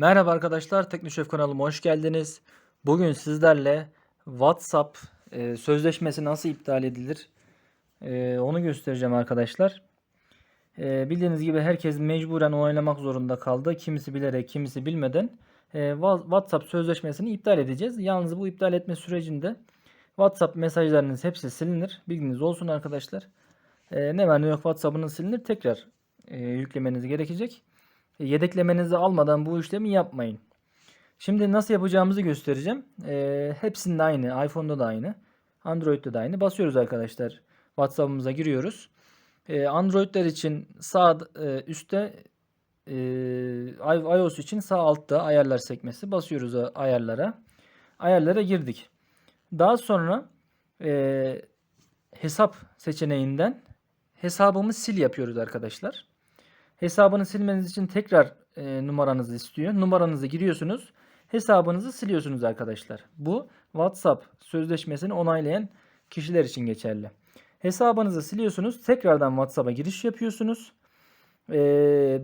Merhaba arkadaşlar, Teknoşef kanalıma hoş geldiniz. Bugün sizlerle WhatsApp e, sözleşmesi nasıl iptal edilir e, onu göstereceğim arkadaşlar. E, bildiğiniz gibi herkes mecburen onaylamak zorunda kaldı. Kimisi bilerek, kimisi bilmeden e, WhatsApp sözleşmesini iptal edeceğiz. Yalnız bu iptal etme sürecinde WhatsApp mesajlarınız hepsi silinir. Bilginiz olsun arkadaşlar. E, ne var ne yok WhatsApp'ınız silinir. Tekrar e, yüklemeniz gerekecek. Yedeklemenizi almadan bu işlemi yapmayın. Şimdi nasıl yapacağımızı göstereceğim. E, hepsinde aynı. iPhone'da da aynı. Android'de de aynı. Basıyoruz arkadaşlar. WhatsApp'ımıza giriyoruz. E, Android'ler için sağ e, üstte e, iOS için sağ altta ayarlar sekmesi. Basıyoruz ayarlara. Ayarlara girdik. Daha sonra e, hesap seçeneğinden hesabımı sil yapıyoruz arkadaşlar. Hesabını silmeniz için tekrar e, numaranızı istiyor. Numaranızı giriyorsunuz. Hesabınızı siliyorsunuz arkadaşlar. Bu WhatsApp sözleşmesini onaylayan kişiler için geçerli. Hesabınızı siliyorsunuz. Tekrardan WhatsApp'a giriş yapıyorsunuz. E,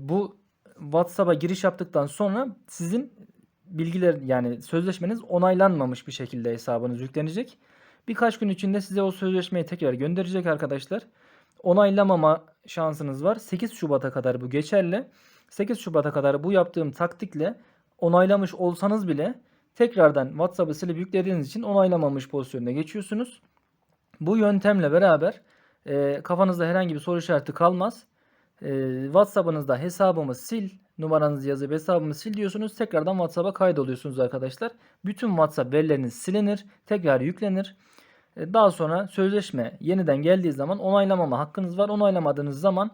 bu WhatsApp'a giriş yaptıktan sonra sizin bilgiler yani sözleşmeniz onaylanmamış bir şekilde hesabınız yüklenecek. Birkaç gün içinde size o sözleşmeyi tekrar gönderecek arkadaşlar onaylamama şansınız var. 8 Şubat'a kadar bu geçerli. 8 Şubat'a kadar bu yaptığım taktikle onaylamış olsanız bile tekrardan WhatsApp'ı silip yüklediğiniz için onaylamamış pozisyonuna geçiyorsunuz. Bu yöntemle beraber e, kafanızda herhangi bir soru işareti kalmaz. E, WhatsApp'ınızda hesabımı sil, numaranızı yazıp hesabımı sil diyorsunuz. Tekrardan WhatsApp'a kaydoluyorsunuz arkadaşlar. Bütün WhatsApp verileriniz silinir, tekrar yüklenir. E, Daha sonra sözleşme yeniden geldiği zaman onaylamama hakkınız var. Onaylamadığınız zaman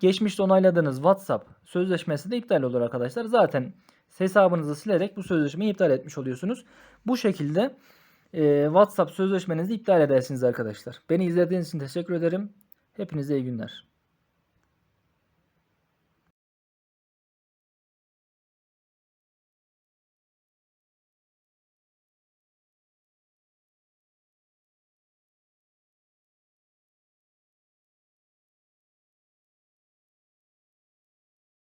geçmişte onayladığınız WhatsApp sözleşmesi de iptal olur arkadaşlar. Zaten hesabınızı silerek bu sözleşmeyi iptal etmiş oluyorsunuz. Bu şekilde e, WhatsApp sözleşmenizi iptal edersiniz arkadaşlar. Beni izlediğiniz için teşekkür ederim. Hepinize iyi günler.